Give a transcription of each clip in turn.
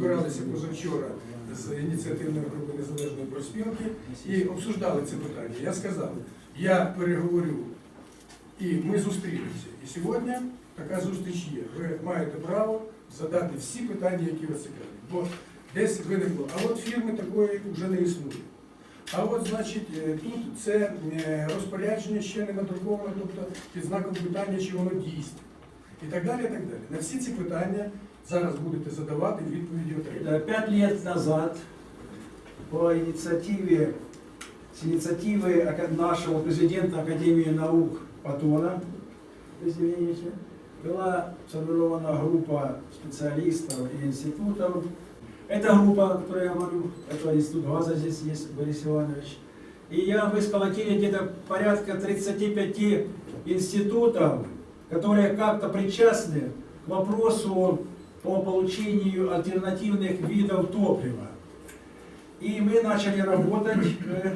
збиралися позавчора з ініціативної групи Незалежної проспілки і обсуждали це питання. Я сказав, я переговорю і ми зустрінемося. І сьогодні така зустріч є. Ви маєте право задати всі питання, які вас цікавлять. Бо десь виникло, а от фірми такої вже не існує. А от, значить, е, тут це е, розпорядження ще не надруковано, тобто під знаком питання, чи воно дійсне. І так далі, і так далі. На всі ці питання зараз будете задавати, відповіді отримати. Э, Пять лет назад по инициативе, с инициативы ака- нашего президента Академии наук Патона, извините, была сформирована группа специалистов и институтов. Эта группа, о которой я говорю, это институт ГАЗа здесь есть, Борис Иванович. И я, мы сколотили где-то порядка 35 институтов, которые как-то причастны к вопросу по получению альтернативных видов топлива. И мы начали работать, э,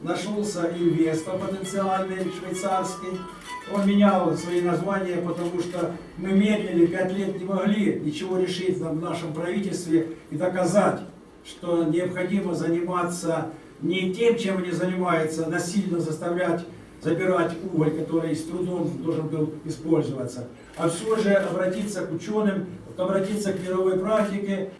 нашелся инвестор потенциальный швейцарский. Он менял свои названия, потому что мы медлили, пять лет не могли ничего решить в нашем правительстве и доказать, что необходимо заниматься не тем, чем они занимаются, насильно заставлять забирать уголь, который с трудом должен был использоваться, а все же обратиться к ученым, обратиться к мировой практике.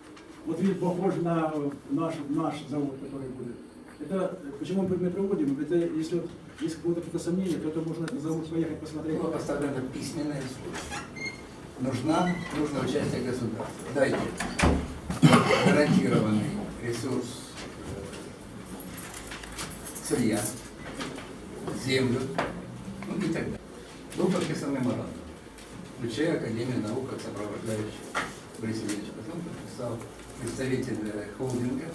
Вот вид похож на наш, наш завод, который будет. Это почему мы приводим? Это если вот есть какое-то какое-то сомнение, то это можно на завод поехать посмотреть. Было поставлено письменное условие. Нужна, нужно участие государства. Дайте гарантированный ресурс э, сырья, землю, ну и так далее. Был подписан меморандум, включая Академию наук как сопровождающий Борис Ильич. Потом подписал представитель э, холдинга,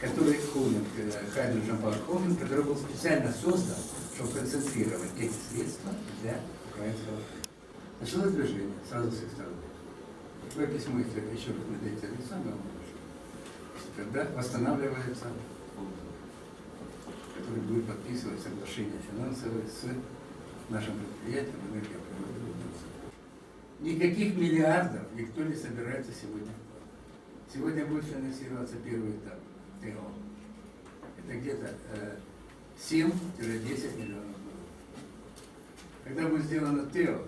который холдинг, э, Hydrogen Power Holding, который был специально создан, чтобы концентрировать эти средства для украинского. Началось движение сразу с их стороны. Такое письмо, если еще раз мы дадите Александру, когда восстанавливается фонд, который будет подписывать соглашение финансовое с нашим предприятием энергопроводов. Никаких миллиардов никто не собирается сегодня. Сегодня будет финансироваться первый этап ТЭО. Это где-то э, 7-10 миллионов долларов. Когда будет сделано ТЭО,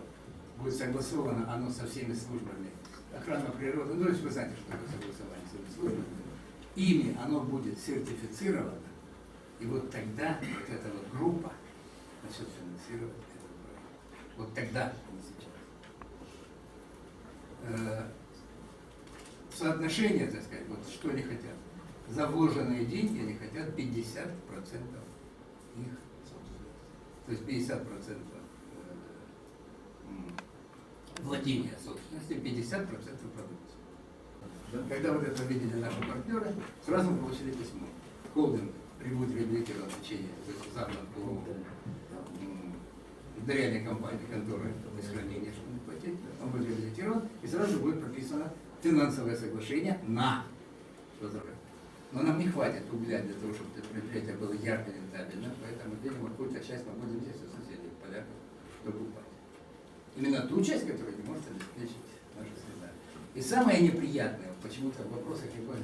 будет согласовано оно со всеми службами охраны природы, ну, то есть вы знаете, что такое согласование с этими службами, ими оно будет сертифицировано, и вот тогда вот эта вот группа начнет финансировать этот проект. Вот тогда, а не сейчас. Э, Соотношение, так сказать, вот что они хотят. За вложенные деньги они хотят 50% их собственности. То есть 50% э, владения собственности, 50% продукции. Когда вот это видели наши партнеры, сразу получили письмо. Холдинг прибудет реабилитирован в течение, загнан по м, доверительной компании, конторы из хранения, чтобы не платить, он будет реабилитирован, и сразу будет прописано финансовое соглашение на разработку. Но нам не хватит угля для того, чтобы это предприятие было ярко рентабельно, поэтому, видимо, какую-то часть мы будем здесь у соседей, поляков, докупать. Именно ту часть, которая не может обеспечить наша среда. И самое неприятное, почему-то в вопросах Лимана,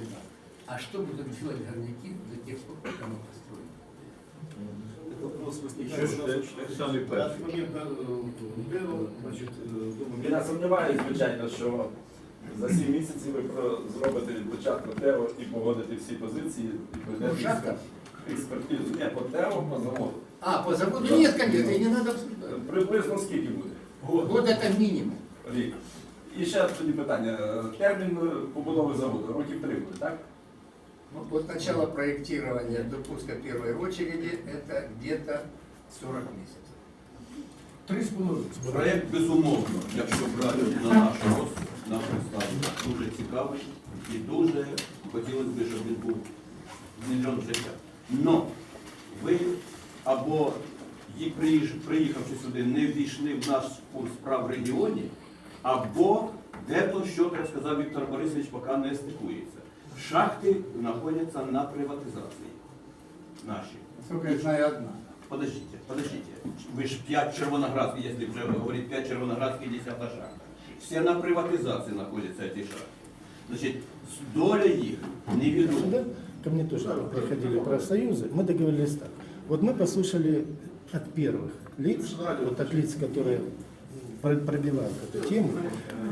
а что будут делать горняки до тех пор, пока мы построим? Що ж те? Я не сумніваюся, звичайно, що за сім місяців ви зробите від початку ТЕО і погодите всі позиції і Ну, експертизу. Ні, по ТЕО, по заводу. А, по заводу? Нет, конечно, и не надо обсуждать. Приблизно скільки буде? Год это минимум. Рік. І ще тоді питання. Термін побудови заводу, років три буде, так? Ну, вот начало проектирования до пуска первой очереди это где-то 40 месяцев. Три з половиною. Проєкт, безумовно, якщо брати на наш розсуд, нашу ставку, дуже цікавий і дуже хотілося б, щоб він був мільйон життя. Но ви або ї- приїж- приїхавши сюди, не ввійшли в наш курс справ в регіоні, або де-то, що, як сказав Віктор Борисович, поки не стикується. Шахти знаходяться на приватизації наші. Насколько я знаю, одна. Подождите, подождите. Вы же 5 червоноградских, если уже говорить 5 червоноградских, 10 шахта. Все на приватизации находятся эти шахты. Значить, доля їх невідома. Да, ко мне тоже приходили профсоюзы, мы договорились так. Вот мы послушали от первых лиц, вот от лиц, которые про- пробивают эту тему,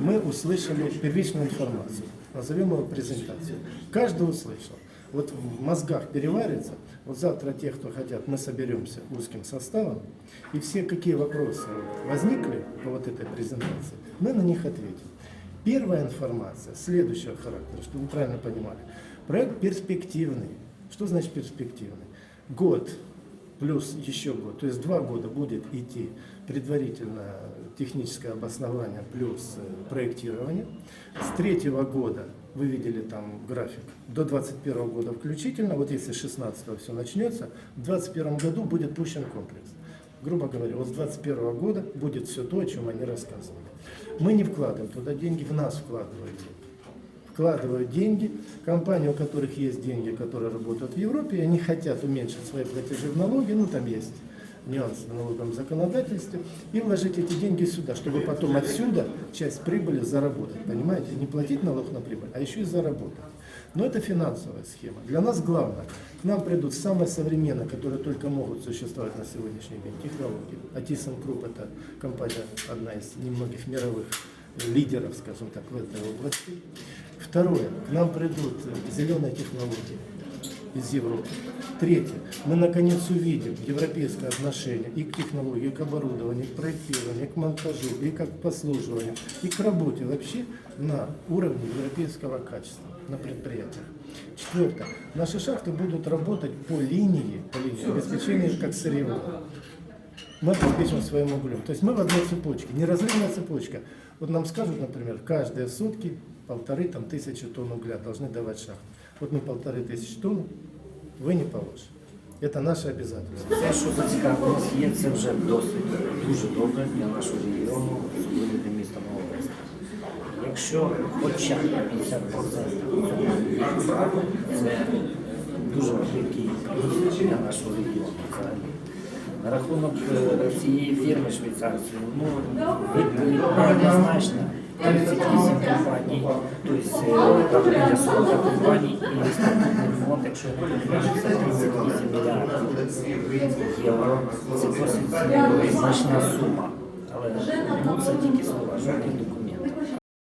мы услышали первичную информацию, назовем его презентацию. Каждый услышал. Вот в мозгах переварится, вот завтра те, кто хотят, мы соберемся узким составом, и все, какие вопросы возникли по вот этой презентации, мы на них ответим. Первая информация следующего характера, чтобы вы правильно понимали. Проект перспективный. Что значит перспективный? Год плюс еще год, то есть два года будет идти предварительно техническое обоснование плюс э, проектирование. С третьего года, вы видели там график, до 21 года включительно, вот если с 16 все начнется, в 21 году будет пущен комплекс. Грубо говоря, вот с 21 года будет все то, о чем они рассказывали. Мы не вкладываем туда деньги, в нас вкладывают деньги вкладывают деньги, компании, у которых есть деньги, которые работают в Европе, и они хотят уменьшить свои платежи в налоги, ну там есть нюансы в налоговом законодательстве, и вложить эти деньги сюда, чтобы потом отсюда часть прибыли заработать, понимаете, не платить налог на прибыль, а еще и заработать. Но это финансовая схема. Для нас главное, к нам придут самые современные, которые только могут существовать на сегодняшний день, технологии. А ThyssenKrupp это компания, одна из немногих мировых лидеров, скажем так, в этой области. Второе, к нам придут э, зеленые технологии из Европы. Третье, мы наконец увидим европейское отношение и к технологии, и к оборудованию, и к проектированию, и к монтажу, и к обслуживанию, и к работе вообще на уровне европейского качества на предприятиях. Четвертое, наши шахты будут работать по линии, по линии обеспечения как сырьевого мы обеспечим своим углем. То есть мы в одной цепочке, неразрывная цепочка. Вот нам скажут, например, каждые сутки полторы там, тысячи тонн угля должны давать шахты. Вот мы полторы тысячи тонн, вы не положите. Это наше обязательство. Те, що зацікавленість є, це вже досить дуже добре для нашого регіону, особливо для міста Нововеста. Якщо хоча б 50% цього це дуже великий плюс для нашого регіону взагалі. На рахунок е, цієї фірми швейцарської, ну, відповідь неоднозначна. 38 компаній, тобто е, там біля 40 компаній, і інвестиційний фонд, якщо я не помиляюся, 38 мільярдів євро. Це досить значна сума. Але ну, це тільки слова, жодних